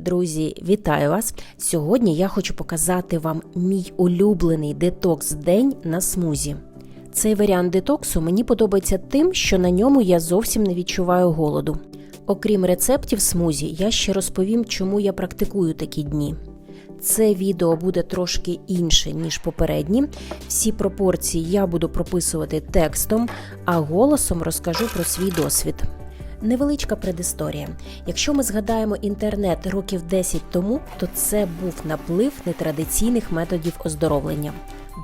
Друзі, вітаю вас! Сьогодні я хочу показати вам мій улюблений детокс день на смузі. Цей варіант детоксу мені подобається тим, що на ньому я зовсім не відчуваю голоду. Окрім рецептів смузі, я ще розповім, чому я практикую такі дні. Це відео буде трошки інше, ніж попередні. Всі пропорції я буду прописувати текстом, а голосом розкажу про свій досвід. Невеличка предісторія. Якщо ми згадаємо інтернет років 10 тому, то це був наплив нетрадиційних методів оздоровлення.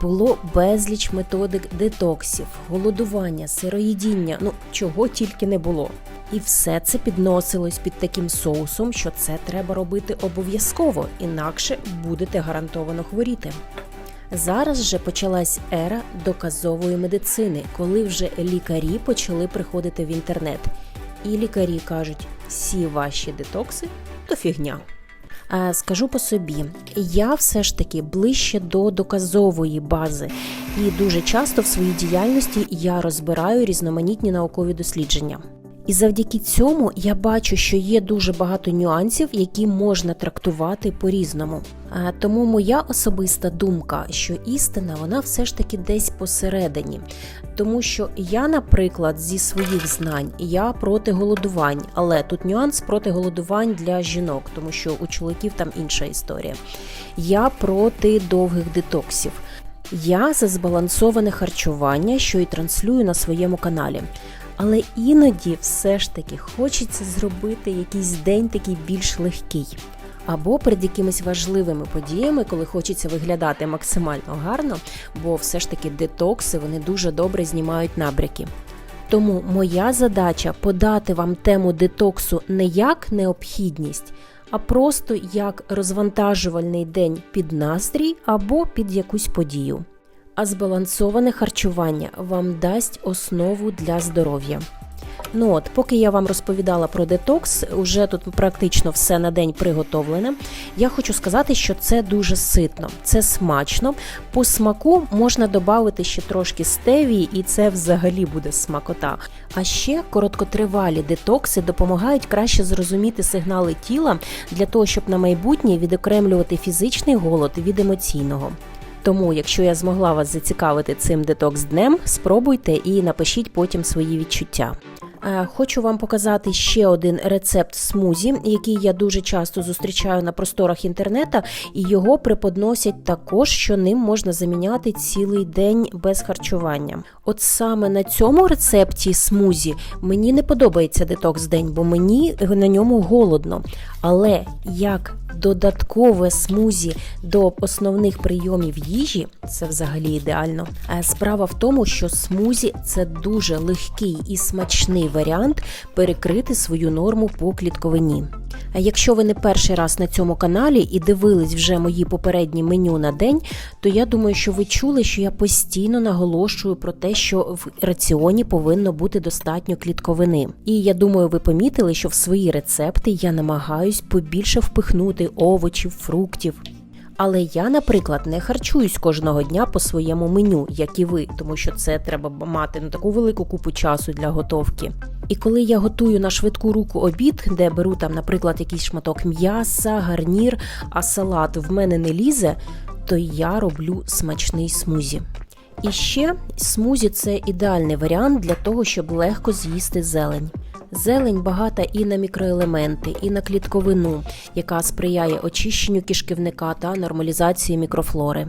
Було безліч методик детоксів, голодування, сироїдіння, ну чого тільки не було. І все це підносилось під таким соусом, що це треба робити обов'язково, інакше будете гарантовано хворіти. Зараз же почалась ера доказової медицини, коли вже лікарі почали приходити в інтернет. І лікарі кажуть, всі ваші детокси то фігня. Скажу по собі, я все ж таки ближче до доказової бази, і дуже часто в своїй діяльності я розбираю різноманітні наукові дослідження. І завдяки цьому я бачу, що є дуже багато нюансів, які можна трактувати по-різному. Тому моя особиста думка, що істина вона все ж таки десь посередині. Тому що я, наприклад, зі своїх знань я проти голодувань, але тут нюанс проти голодувань для жінок, тому що у чоловіків там інша історія. Я проти довгих детоксів. Я за збалансоване харчування, що і транслюю на своєму каналі. Але іноді все ж таки хочеться зробити якийсь день такий більш легкий. Або перед якимись важливими подіями, коли хочеться виглядати максимально гарно, бо все ж таки детокси вони дуже добре знімають набряки. Тому моя задача подати вам тему детоксу не як необхідність, а просто як розвантажувальний день під настрій або під якусь подію а збалансоване харчування вам дасть основу для здоров'я. Ну от, поки я вам розповідала про детокс, уже тут практично все на день приготовлене. Я хочу сказати, що це дуже ситно, це смачно. По смаку можна додати ще трошки стевії, і це взагалі буде смакота. А ще короткотривалі детокси допомагають краще зрозуміти сигнали тіла для того, щоб на майбутнє відокремлювати фізичний голод від емоційного. Тому, якщо я змогла вас зацікавити цим детокс днем, спробуйте і напишіть потім свої відчуття. Е, хочу вам показати ще один рецепт смузі, який я дуже часто зустрічаю на просторах інтернета, і його преподносять також, що ним можна заміняти цілий день без харчування. От саме на цьому рецепті смузі мені не подобається детокс день, бо мені на ньому голодно. Але як додаткове смузі до основних прийомів їжі, це взагалі ідеально. Е, справа в тому, що смузі це дуже легкий і смачний варіант перекрити свою норму по клітковині. А якщо ви не перший раз на цьому каналі і дивились вже мої попередні меню на день, то я думаю, що ви чули, що я постійно наголошую про те, що в раціоні повинно бути достатньо клітковини. І я думаю, ви помітили, що в свої рецепти я намагаюсь побільше впихнути овочів, фруктів. Але я, наприклад, не харчуюсь кожного дня по своєму меню, як і ви, тому що це треба мати на таку велику купу часу для готовки. І коли я готую на швидку руку обід, де беру там, наприклад, якийсь шматок м'яса, гарнір, а салат в мене не лізе, то я роблю смачний смузі. І ще смузі це ідеальний варіант для того, щоб легко з'їсти зелень. Зелень багата і на мікроелементи, і на клітковину, яка сприяє очищенню кишківника та нормалізації мікрофлори.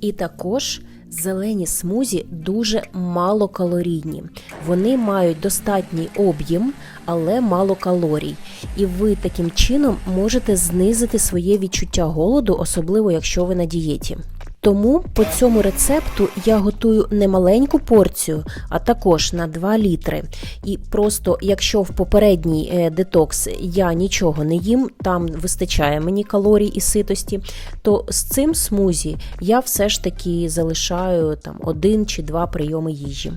І також зелені смузі дуже малокалорійні. Вони мають достатній об'єм, але мало калорій. І ви таким чином можете знизити своє відчуття голоду, особливо якщо ви на дієті. Тому по цьому рецепту я готую не маленьку порцію, а також на 2 літри. І просто, якщо в попередній е, детокс я нічого не їм, там вистачає мені калорій і ситості, то з цим смузі я все ж таки залишаю там один чи два прийоми їжі.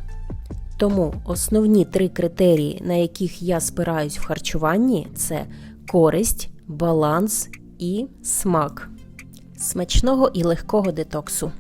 Тому основні три критерії, на яких я спираюсь в харчуванні, це користь, баланс і смак. Смачного і легкого детоксу.